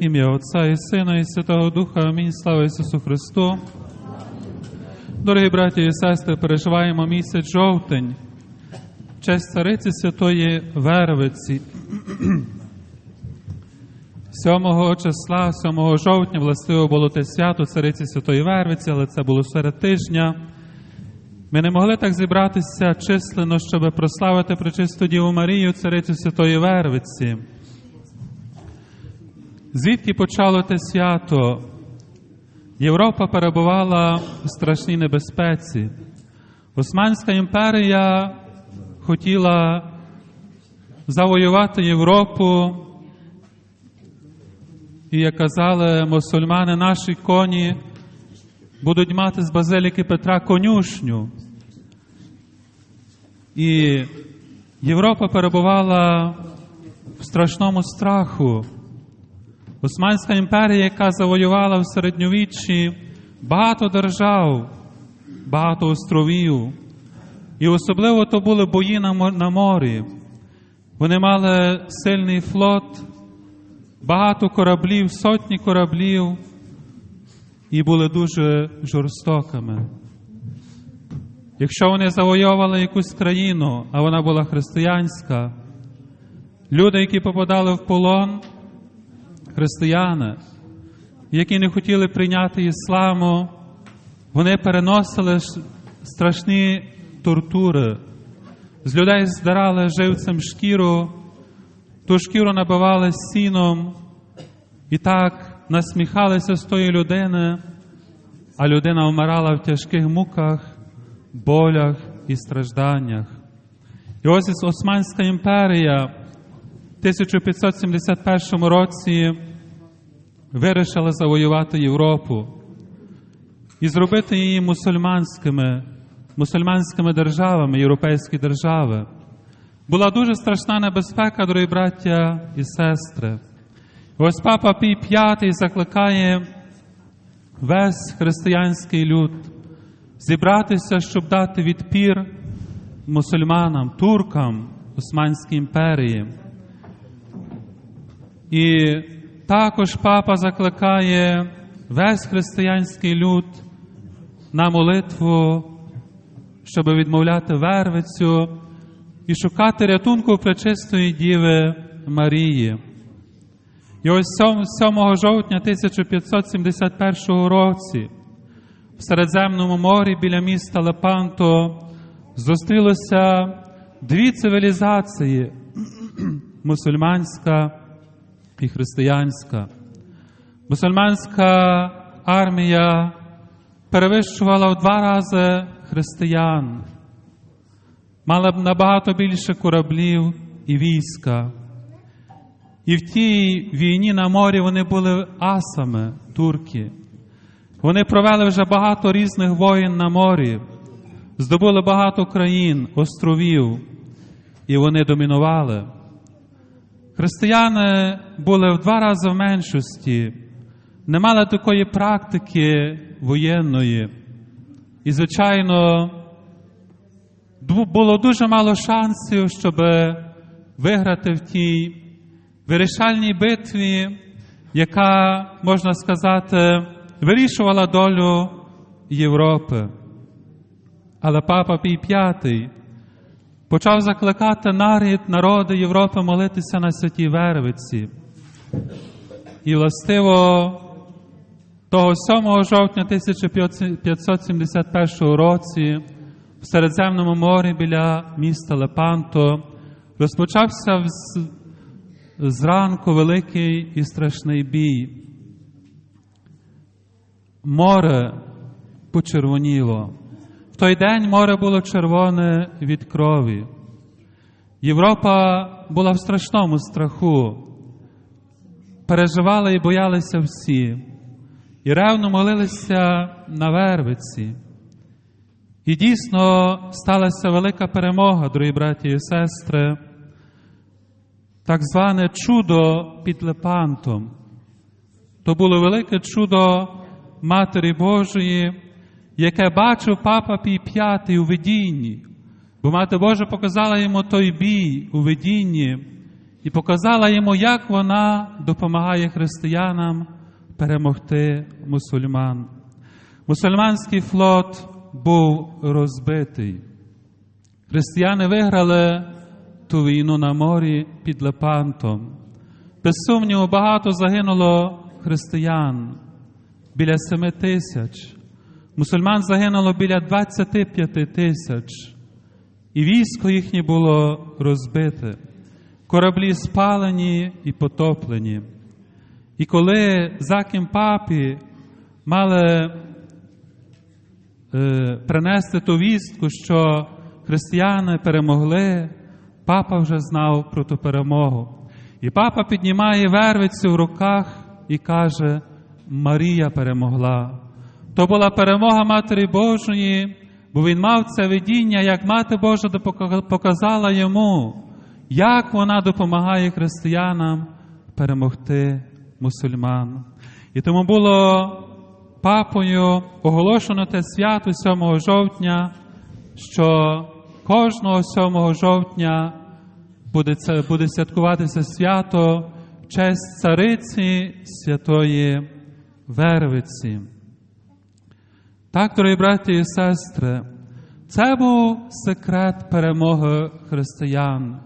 Ім'я Отця і Сина, і Святого Духа. Амінь. Слава Ісусу Христу. Дорогі браті і сестри, переживаємо місяць жовтень, в честь цариці Святої Вервиці. 7 числа, 7 жовтня, властиво було те свято цариці Святої Вервиці, але це було серед тижня. Ми не могли так зібратися численно, щоб прославити пречисту Діву Марію, царицю Святої Вервиці. Звідки почало те свято? Європа перебувала в страшній небезпеці. Османська імперія хотіла завоювати Європу, і, як казали мусульмани, наші коні будуть мати з базиліки Петра конюшню. І Європа перебувала в страшному страху. Османська імперія, яка завоювала в середньовіччі багато держав, багато островів. І особливо то були бої на морі. Вони мали сильний флот, багато кораблів, сотні кораблів і були дуже жорстокими. Якщо вони завойовували якусь країну, а вона була християнська, люди, які попадали в полон, християни, які не хотіли прийняти ісламу, вони переносили страшні тортури. З людей здирали живцем шкіру, ту шкіру набивали сіном і так насміхалися з тої людини, а людина вмирала в тяжких муках, болях і стражданнях. І ось Османська імперія. 1571 році вирішили завоювати Європу і зробити її мусульманськими, мусульманськими державами, європейські держави. Була дуже страшна небезпека, дорогі браття і сестри. Ось папа Пій V закликає весь християнський люд зібратися, щоб дати відпір мусульманам, туркам Османській імперії. І також папа закликає весь християнський люд на молитву, щоб відмовляти вервицю і шукати рятунку пречистої Діви Марії. І ось 7 жовтня 1571 році в Середземному морі біля міста Лепанто зустрілися дві цивілізації мусульманська і християнська. Мусульманська армія перевищувала в два рази християн, мала б набагато більше кораблів і війська. І в тій війні на морі вони були асами, турки. Вони провели вже багато різних воїн на морі, здобули багато країн, островів, і вони домінували. Християни були в два рази в меншості, не мали такої практики воєнної. І, звичайно, було дуже мало шансів, щоб виграти в тій вирішальній битві, яка, можна сказати, вирішувала долю Європи. Але папа Пій V почав закликати нарід, народи Європи молитися на святій Вервиці. І властиво того 7 жовтня 1571 році в Середземному морі біля міста Лепанто розпочався зранку великий і страшний бій. Море почервоніло. Той день море було червоне від крові. Європа була в страшному страху. Переживали і боялися всі, і ревно молилися на вервиці. І дійсно сталася велика перемога, дорогі браті і сестри, так зване чудо під Лепантом. То було велике чудо Матері Божої яке бачив папа Пій V у видінні, бо Мати Божа показала йому той бій у видінні, і показала йому, як вона допомагає християнам перемогти мусульман. Мусульманський флот був розбитий. Християни виграли ту війну на морі під Лепантом. Без сумніву, багато загинуло християн біля семи тисяч. Мусульман загинуло біля 25 тисяч, і військо їхнє було розбите, кораблі спалені і потоплені. І коли заким папі мали е, принести ту вістку, що християни перемогли, папа вже знав про ту перемогу. І папа піднімає вервицю в руках і каже: Марія перемогла. То була перемога Матері Божої, бо він мав це видіння, як Мати Божа показала йому, як вона допомагає християнам перемогти мусульман. І тому було папою оголошено те свято 7 жовтня, що кожного 7 жовтня буде, буде святкуватися свято в честь цариці святої Вервиці. Так, дорогі браті і сестри, це був секрет перемоги християн.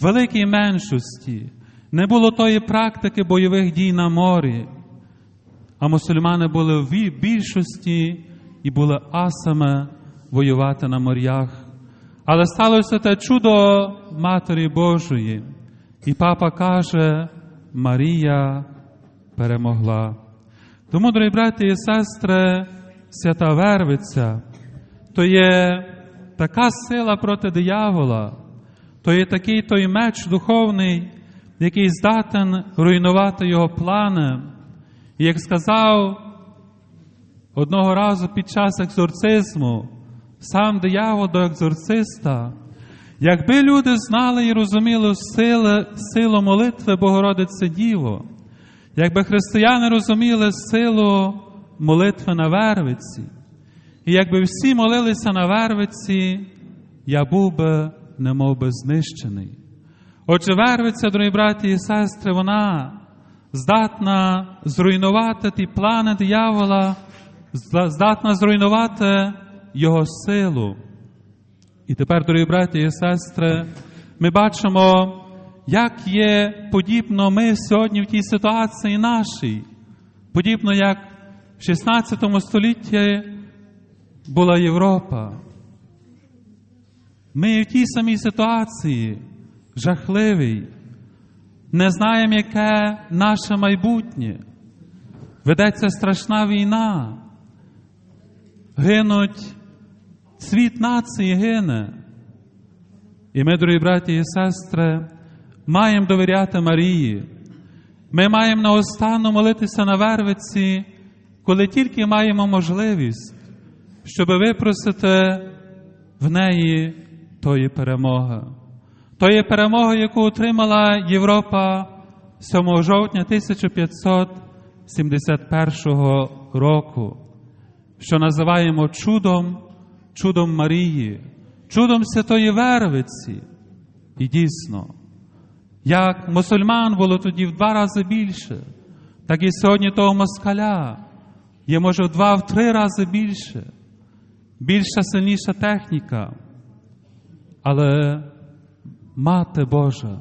В великій меншості не було тої практики бойових дій на морі, а мусульмани були в більшості і були асами воювати на морях. Але сталося те чудо Матері Божої, і папа каже, Марія перемогла. Тому, дорогі браті і сестри, свята Вервиця, то є така сила проти диявола, то є такий той меч духовний, який здатен руйнувати його плани. І як сказав одного разу під час екзорцизму, сам диявол до екзорциста, якби люди знали і розуміли сили, силу молитви Богородице Діво, якби християни розуміли силу молитви на Вервиці, і якби всі молилися на Вервиці, я був би немов би знищений. Отже, Вервиця, дорогі браті і сестри, вона здатна зруйнувати ті плани диявола, здатна зруйнувати його силу. І тепер, дорогі браті і сестри, ми бачимо, як є подібно ми сьогодні в тій ситуації нашій, подібно як в 16 столітті була Європа. Ми в тій самій ситуації, жахливій, не знаємо, яке наше майбутнє. Ведеться страшна війна. Гинуть, світ нації гине. І ми, дорогі браті і сестри, маємо довіряти Марії. Ми маємо наостанну молитися на Вервиці, коли тільки маємо можливість, щоб випросити в неї тої перемоги. Тої перемоги, яку отримала Європа 7 жовтня 1571 року, що називаємо чудом, чудом Марії, чудом Святої Вервиці. І дійсно, як мусульман було тоді в два рази більше, так і сьогодні того москаля є, може, в два, в три рази більше, більша сильніша техніка. Але Мати Божа,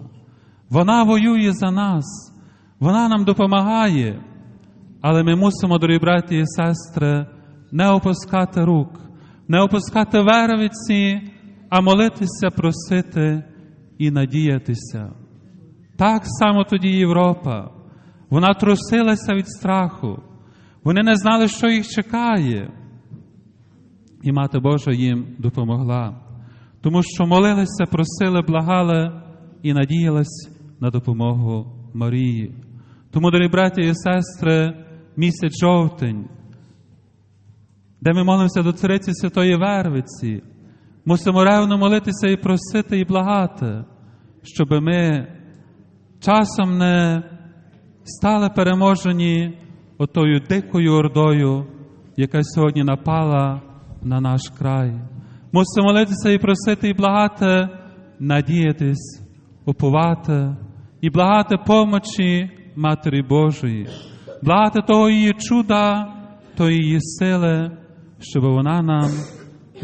вона воює за нас, вона нам допомагає, але ми мусимо, дорогі браті і сестри, не опускати рук, не опускати вервиці, а молитися, просити і надіятися. Так само тоді Європа. Вона трусилася від страху. Вони не знали, що їх чекає. І Мати Божа їм допомогла, тому що молилися, просили, благали і надіялись на допомогу Марії. Тому, дорогі браті і сестри, місяць жовтень, де ми молимося до Цариці Святої Вервиці, мусимо ревно молитися і просити, і благати, щоб ми часом не стали переможені отою дикою ордою, яка сьогодні напала на наш край. Мусимо молитися і просити, і благати, надіятись, упувати, і благати помочі Матері Божої, благати того її чуда, тої її сили, щоб вона нам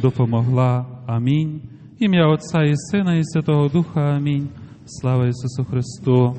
допомогла. Амінь. Ім'я Отця і Сина, і Святого Духа. Амінь. Слава Ісусу Христу!